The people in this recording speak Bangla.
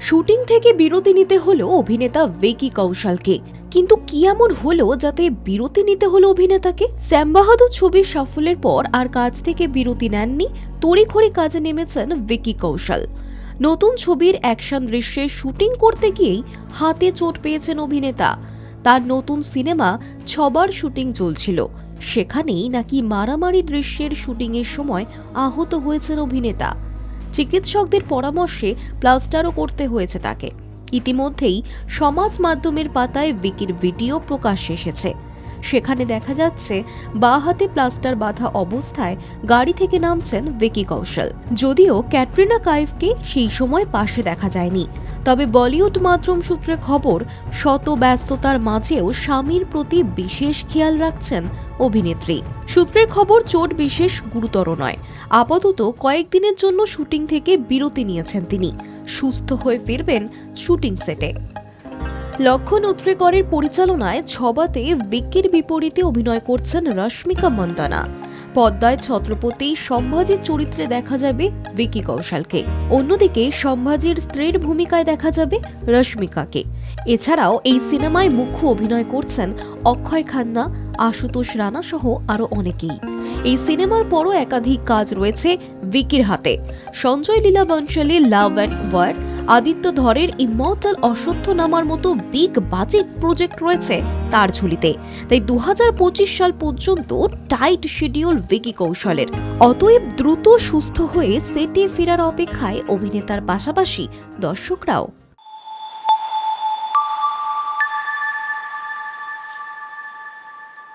শুটিং থেকে বিরতি নিতে হলো অভিনেতা ভিকি কৌশলকে। কিন্তু কি এমন হলো যাতে বিরতি নিতে হলো অভিনেতাকে? শ্যাম বাহাদুর ছবির সাফল্যের পর আর কাজ থেকে বিরতি নেননি, তড়িঘড়ি কাজে নেমেছেন ভিকি কৌশল। নতুন ছবির অ্যাকশন দৃশ্যে শুটিং করতে গিয়েই হাতে চোট পেয়েছেন অভিনেতা। তার নতুন সিনেমা ছবার শুটিং চলছিল। সেখানেই নাকি মারামারি দৃশ্যের শুটিংয়ের সময় আহত হয়েছেন অভিনেতা। চিকিৎসকদের পরামর্শে প্লাস্টারও করতে হয়েছে তাকে। ইতিমধ্যেই সমাজ মাধ্যমের পাতায় বিকির ভিডিও প্রকাশ এসেছে। সেখানে দেখা যাচ্ছে, বাঁ হাতে প্লাস্টার বাঁধা অবস্থায় গাড়ি থেকে নামছেন ভিকি কৌশল। যদিও ক্যাটরিনা কাইফকে সেই সময় পাশে দেখা যায়নি। তবে বলিউড মাধ্যম সূত্রে খবর, শত ব্যস্ততার মাঝেও স্বামীর প্রতি বিশেষ খেয়াল রাখছেন অভিনেত্রী। সূত্রের খবর, চোট বিশেষ গুরুতর নয়। আপাতত কয়েকদিনের জন্য শুটিং থেকে বিরতি নিয়েছেন তিনি। সুস্থ হয়ে ফিরবেন শুটিং সেটে। লক্ষণ উত্রেকরের পরিচালনায় ছবাতে বিক্কির বিপরীতে অভিনয় করছেন রশ্মিকা মন্দানা। পদ্মায় ছত্রপতি সম্ভাজির চরিত্রে দেখা যাবে বিকি কৌশলকে। অন্যদিকে সম্ভাজির স্ত্রীর ভূমিকায় দেখা যাবে রশ্মিকাকে। এছাড়াও এই সিনেমায় মুখ্য অভিনয় করছেন অক্ষয় খান্না, আশুতোষ রানা সহ আরও অনেকেই। এই সিনেমার পরও একাধিক কাজ রয়েছে বিকির হাতে। সঞ্জয় লীলা বনশালীর লাভ অ্যান্ড ওয়ার আদিত্য ধরের ইমর্টাল অশ্বত্থ নামার মতো বিগ বাজেট প্রজেক্ট রয়েছে তার ঝুলিতে। তাই দু হাজার পঁচিশ সাল পর্যন্ত টাইট শিডিউল ভিকি কৌশলের অতএব দ্রুত সুস্থ হয়ে সেটে ফেরার অপেক্ষায় অভিনেতার পাশাপাশি দর্শকরাও